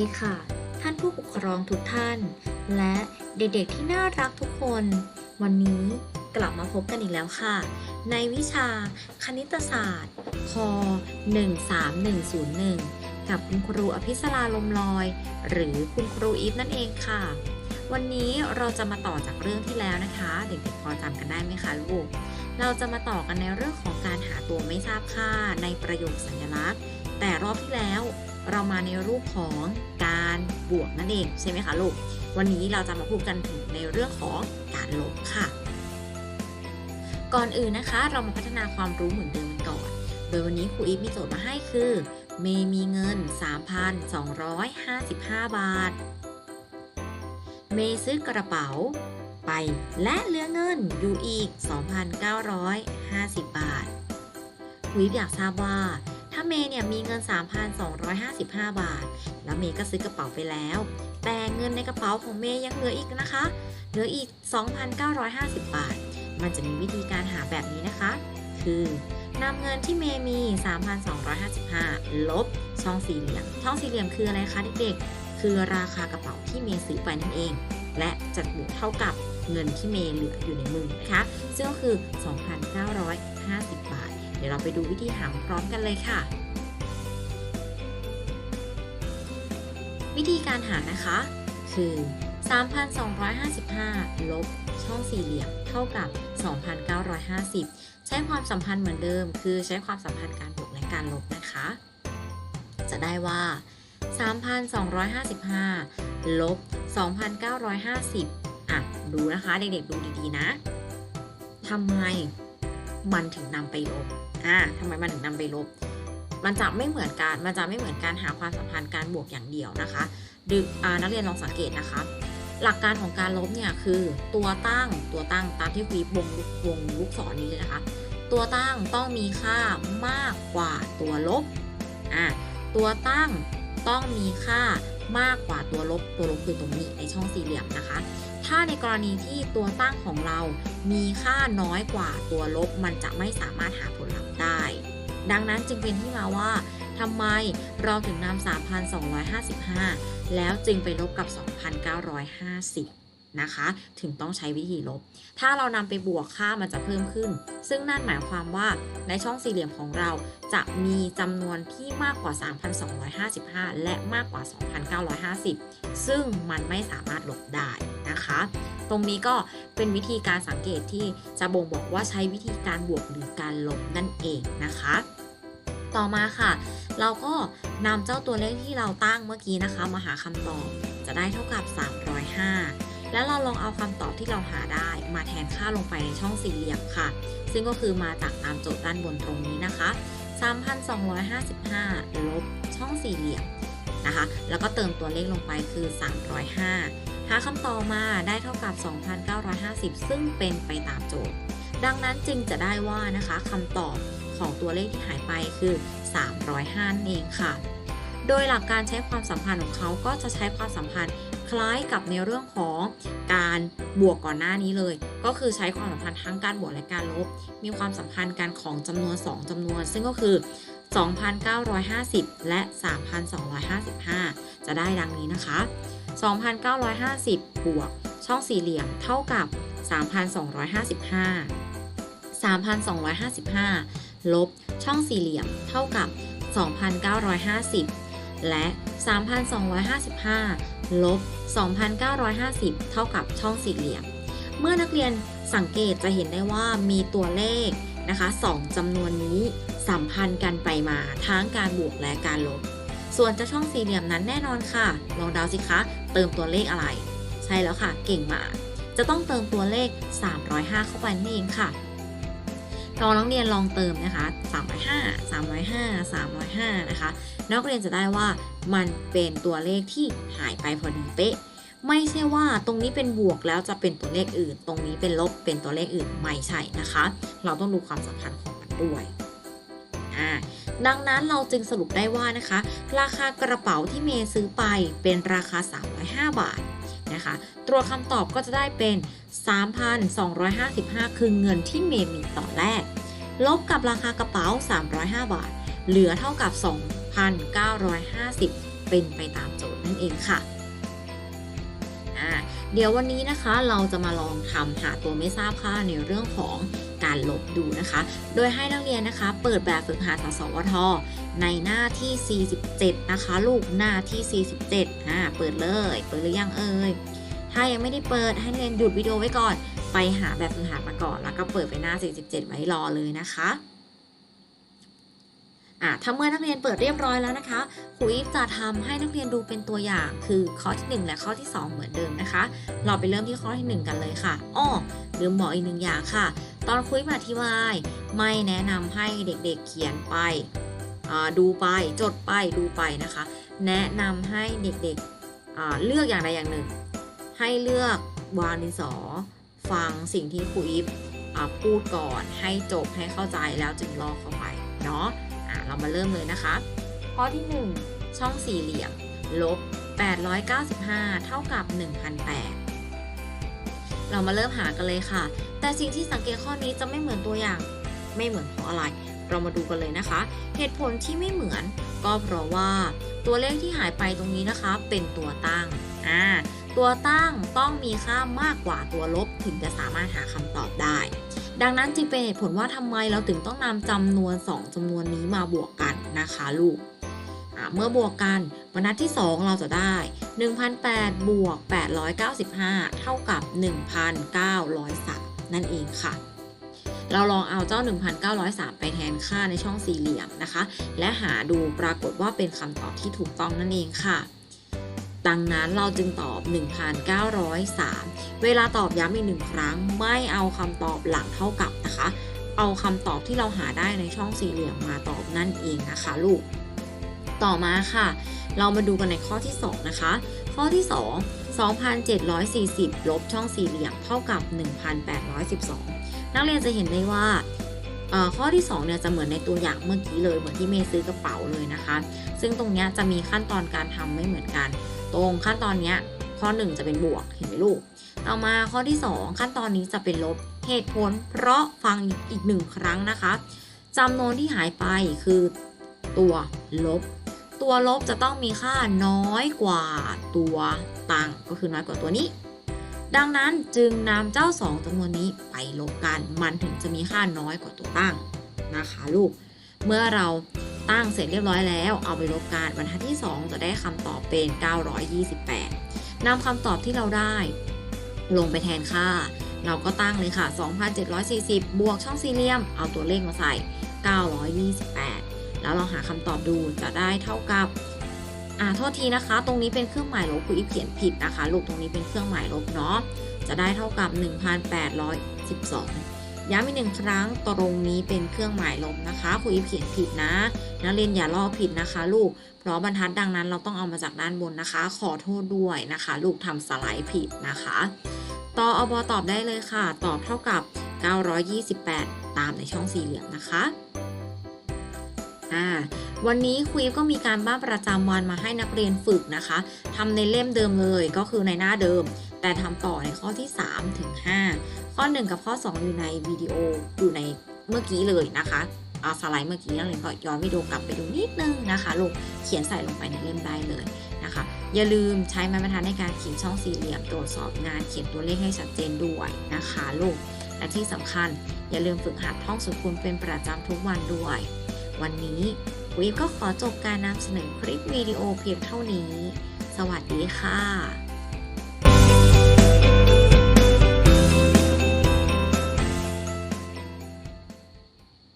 ดีค่ะ ท่านผู้ปกครองทุกท่าน และเด็กๆที่น่ารักทุกคน วันนี้กลับมาพบกันอีกแล้วค่ะ ในวิชาคณิตศาสตร์ค13101 กับคุณครูอภิสราลมลอย หรือคุณครูอีฟนั่นเองค่ะ วันนี้เราจะมาต่อจากเรื่องที่แล้วนะคะ เด็กๆพอจำกันได้ไหมคะลูกเราจะมาต่อกันในเรื่องของการหาตัวไม่ทราบค่าในประโยคสัญลักษณ์ แต่รอบที่แล้ว เรามาในรูปของการบวกนั่นเองใช่ไหมคะลูก วันนี้เราจะมาพูดกันถึงในเรื่องของการลบค่ะ ก่อนอื่นนะคะ เรามาพัฒนาความรู้เหมือนเดิมกันก่อน โดยวันนี้ครูอีฟมีโจทย์มาให้คือเมย์มีเงิน 3,255 บาท เมย์ซื้อกระเป๋าไปและเหลือเงินอยู่อีก 2,950 บาทครูอีฟอยากทราบว่า เมย์เนี่ยมีเงิน 3,255 บาท แล้วเมย์ก็ซื้อกระเป๋าไปแล้ว แต่เงินในกระเป๋าของเมย์ยังเหลืออีกนะคะ เหลืออีก 2,950 บาท มันจะมีวิธีการหาแบบนี้นะคะ คือนำเงินที่เมย์มี 3,255 ลบช่องสี่เหลี่ยม ช่องสี่เหลี่ยมคืออะไรคะเด็กๆ คือราคากระเป๋าที่เมย์ซื้อไปนั่นเอง และจะบวกเท่ากับเงินที่เมย์เหลืออยู่ในมือนะคะ ซึ่งก็คือ 2,950 บาท เดี๋ยวเราไปดูวิธีหาพร้อมกันเลยค่ะ วิธีการหานะคะ คือ 3,255 ลบช่องสี่เหลี่ยมเท่ากับ 2,950 ใช้ความสัมพันธ์เหมือนเดิม คือใช้ความสัมพันธ์การบวกและการลบนะคะ จะได้ว่า 3,255 ลบ 2,950 อะ ดูนะคะ เด็กๆ ดูดีๆ นะทำไมมันถึงนำไปลบ อ่าทำไมมันถึงนำไปลบ มันจะไม่เหมือนกัน มันจะไม่เหมือนการหาความสัมพันธ์การบวกอย่างเดียวนะคะดึอ่านักเรียนลองสังเกตนะคะ หลักการของการลบเนี่ยคือตัวตั้งตัวตั้งตามที่วีบวงวงลูกศรนี้เลยนะคะ ตัวตั้งต้องมีค่ามากกว่าตัวลบอ่าตัวตั้งต้องมีค่ามากกว่าตัวลบ ตัวลบคือตรงนี้ในช่องสี่เหลี่ยมนะคะ ถ้าในกรณีที่ตัวตั้งของเรา มีค่าน้อยกว่าตัวลบ มันจะไม่สามารถหาผลลัพธ์ ดังนั้นจึงเป็นที่มาว่าทำไมเราถึงนำ3,255 แล้วจึงไปลบกับ 2,950 นะคะ ถึงต้องใช้วิธีลบ ถ้าเรานำไปบวกค่ามันจะเพิ่มขึ้น ซึ่งนั่นหมายความว่าในช่องสี่เหลี่ยมของเราจะมีจำนวนที่มากกว่า 3,255 และมากกว่า 2,950 ซึ่งมันไม่สามารถลบได้ นะคะ ตรงนี้ก็เป็นวิธีการสังเกตที่จะบ่งบอกว่าใช้วิธีการบวกหรือการลบนั่นเองนะคะ ต่อมาค่ะ เราก็นำเจ้าตัวเลขที่เราตั้งเมื่อกี้นะคะ มาหาคำตอบจะได้เท่ากับ 305แล้วเราลองเอาคำตอบที่เราหาได้มาแทนค่าลงไปในช่องสี่เหลี่ยมค่ะ ซึ่งก็คือมาจากตามโจทย์ด้านบนตรงนี้นะคะ 3,255 ลบช่องสี่เหลี่ยมนะคะ แล้วก็เติมตัวเลขลงไปคือ 305 หาคำตอบมาได้เท่ากับ 2,950 ซึ่งเป็นไปตามโจทย์ ดังนั้นจึงจะได้ว่านะคะคำตอบของตัวเลขที่หายไปคือ 305นั่นเองค่ะ โดยหลักการใช้ความสัมพันธ์ของเขาก็จะใช้ความสัมพันธ์คล้ายกับในเรื่องของการบวกก่อนหน้านี้เลย ก็คือใช้ความสัมพันธ์ทั้งการบวกและการลบ มีความสัมพันธ์กันของจำนวน 2จำนวน ซึ่งก็คือ 2,950 และ 3,255 จะได้ดังนี้นะคะ 2,950 บวกช่องสี่เหลี่ยมเท่ากับ 3,255 3,255 ลบช่องสี่เหลี่ยมเท่ากับ 2,950 และ 3,255 ลบ 2,950 เท่ากับช่องสี่เหลี่ยม เมื่อนักเรียนสังเกตจะเห็นได้ว่ามีตัวเลขนะคะ 2จำนวนนี้ สัมพันธ์กันไปมาทั้งการบวกและการลบ ส่วนจะช่องสี่เหลี่ยมนั้นแน่นอนค่ะ ลองเดาสิคะ เติมตัวเลขอะไร ใช่แล้วค่ะ เก่งมากจะต้องเติมตัวเลข 305 เข้าไปนั่นเองค่ะลองนักเรียนลองเติมนะคะ 305 305 305 นะคะ นักเรียนจะได้ว่ามันเป็นตัวเลขที่หายไปพอดีเป๊ะ ไม่ใช่ว่าตรงนี้เป็นบวกแล้วจะเป็นตัวเลขอื่น ตรงนี้เป็นลบเป็นตัวเลขอื่นไม่ใช่นะคะ เราต้องดูความสัมพันธ์ของมันด้วย อ่าดังนั้นเราจึงสรุปได้ว่านะคะ ราคากระเป๋าที่เมย์ซื้อไปเป็นราคา 305 บาทนะคะตัวคำตอบก็จะได้เป็น 3,255 คือเงินที่เมย์มีต่อแรก ลบกับราคากระเป๋า 305 บาท เหลือเท่ากับ 2,950 เป็นไปตามโจทย์นั่นเองค่ะ เดี๋ยววันนี้นะคะเราจะมาลองทำหาตัวไม่ทราบค่าในเรื่องของการลบดูนะคะ โดยให้นักเรียนนะคะ เปิดแบบฝึกหัดสสวท ในหน้าที่ 47 นะคะ ลูกหน้าที่ 47อ่าเปิดเลย เปิดหรือยังเอ่ยถ้ายังไม่ได้เปิดให้นักเรียนหยุดวิดีโอไว้ก่อน ไปหาแบบฝึกหัดมาก่อน แล้วก็เปิดไปหน้า 47 ไว้รอเลยนะคะ อ่าถ้าเมื่อนักเรียนเปิดเรียบร้อยแล้วนะคะครูอีฟจะทำให้นักเรียนดูเป็นตัวอย่าง คือข้อที่ 1 และข้อที่ 2 เหมือนเดิมนะคะ เราไปเริ่มที่ข้อที่ 1 กันเลยค่ะอ้อลืมบอกอีกหนึ่งอย่างค่ะ ตอนคุยมาอธิบาย ไม่แนะนำให้เด็กๆเขียนไปอ่าดูไปจดไปดูไปนะคะ แนะนำให้เด็กๆเลือกอย่างใดอย่างหนึ่ง ให้เลือกวางดินสอ ฟังสิ่งที่ครูอีฟอ่าพูดก่อนให้จบให้เข้าใจแล้วจึงลอกเข้าไปเนาะ มาเริ่มเลยนะคะ ข้อที่ 1 ช่องสี่เหลี่ยม ลบ 895 เท่ากับ 1,008 เรามาเริ่มหากันเลยค่ะ แต่สิ่งที่สังเกตข้อนี้จะไม่เหมือนตัวอย่าง ไม่เหมือนเพราะอะไร เรามาดูกันเลยนะคะ เหตุผลที่ไม่เหมือน ก็เพราะว่าตัวเลขที่หายไปตรงนี้นะคะ เป็นตัวตั้งอ่าตัวตั้งต้องมีค่ามากกว่าตัวลบถึงจะสามารถหาคำตอบได้ ดังนั้นจึงเป็นเหตุผลว่าทำไมเราถึงต้องนำจำนวน 2จำนวนนี้มาบวกกันนะคะลูกเมื่อบวกกันบรรทัดที่ 2 เราจะได้ 1,008บวก895 เท่ากับ 1,903 นั่นเองค่ะ เราลองเอาเจ้า 1,903 ไปแทนค่าในช่องสี่เหลี่ยมนะคะ และหาดูปรากฏว่าเป็นคำตอบที่ถูกต้องนั่นเองค่ะ ดังนั้นเราจึงตอบ 1,903 เวลาตอบย้ำอีกหนึ่งครั้ง ไม่เอาคำตอบหลังเท่ากับนะคะ เอาคำตอบที่เราหาได้ในช่องสี่เหลี่ยมมาตอบนั่นเองนะคะลูก ต่อมาค่ะ เรามาดูกันในข้อที่ 2 นะคะ ข้อที่ 2 2,740 ลบช่องสี่เหลี่ยมเท่ากับ 1,812 นักเรียนจะเห็นได้ว่าข้อที่2เนี่ยจะเหมือนในตัวอย่างเมื่อกี้เลยเหมือนที่เมย์ซื้อกระเป๋าเลยนะคะ ซึ่งตรงนี้จะมีขั้นตอนการทำไม่เหมือนกัน ตรงขั้นตอนเนี้ยข้อ 1 จะเป็นบวกเห็นไหมลูก ต่อมาข้อที่ 2 ขั้นตอนนี้จะเป็นลบเหตุผล เพราะฟังอีกหนึ่งครั้งนะคะจำนวนที่หายไปคือตัวลบ ตัวลบจะต้องมีค่าน้อยกว่าตัวตั้งก็คือน้อยกว่าตัวนี้ ดังนั้นจึงนำเจ้า 2จำนวนนี้ไปลบกัน มันถึงจะมีค่าน้อยกว่าตัวตั้งนะคะลูก เมื่อเรา ตั้งเสร็จเรียบร้อยแล้ว เอาไปลบกันบรรทัดที่ 2 จะได้คำตอบเป็น 928นำคำตอบที่เราได้ ลงไปแทนค่า เราก็ตั้งเลยค่ะ 2,740 บวกช่องสี่เหลี่ยม เอาตัวเลขมาใส่ 928 แล้วเราหาคำตอบดูจะได้เท่ากับอ่าโทษทีนะคะ ตรงนี้เป็นเครื่องหมายลบคุณอีฟเขียนผิดนะคะ ลูกตรงนี้เป็นเครื่องหมายลบเนาะจะได้เท่ากับ 1,812 ย้ำอีกหนึ่งครั้งตรงนี้เป็นเครื่องหมายลบนะคะคุณอีฟเขียนผิดนะ นักเรียนอย่าลอกผิดนะคะ ลูก เพราะบรรทัดดังนั้นเราต้องเอามาจากด้านบนนะคะ ขอโทษด้วยนะคะ ลูกทำสไลด์ผิดนะคะต่ออบตอบได้เลยค่ะ ตอบเท่ากับ 928 ตามในช่องสี่เหลี่ยมนะคะอ่าวันนี้ครูอีฟก็มีการบ้านประจำวันมาให้นักเรียนฝึกนะคะทำในเล่มเดิมเลยก็คือในหน้าเดิม แต่ทำต่อในข้อที่ 3 ถึง 5 ข้อ 1 กับข้อ 2 อยู่ในวิดีโออยู่ในเมื่อกี้เลยนะคะเอาสไลด์เมื่อกี้นักเรียนก็ย้อนวิดีโอกลับไปดูนิดนึงนะคะลูกเขียนใส่ลงไปในเล่มได้เลยนะคะ อย่าลืมใช้ไม้บรรทัดในการเขียนช่องสี่เหลี่ยมตรวจสอบงานเขียนตัวเลขให้ชัดเจนด้วยนะคะลูกและที่สำคัญ อย่าลืมฝึกหัดท่องสุขุมเป็นประจำทุกวันด้วย วันนี้วีก็ขอจบการนำเสนอคลิปวิดีโอเพียงเท่านี้ สวัสดีค่ะ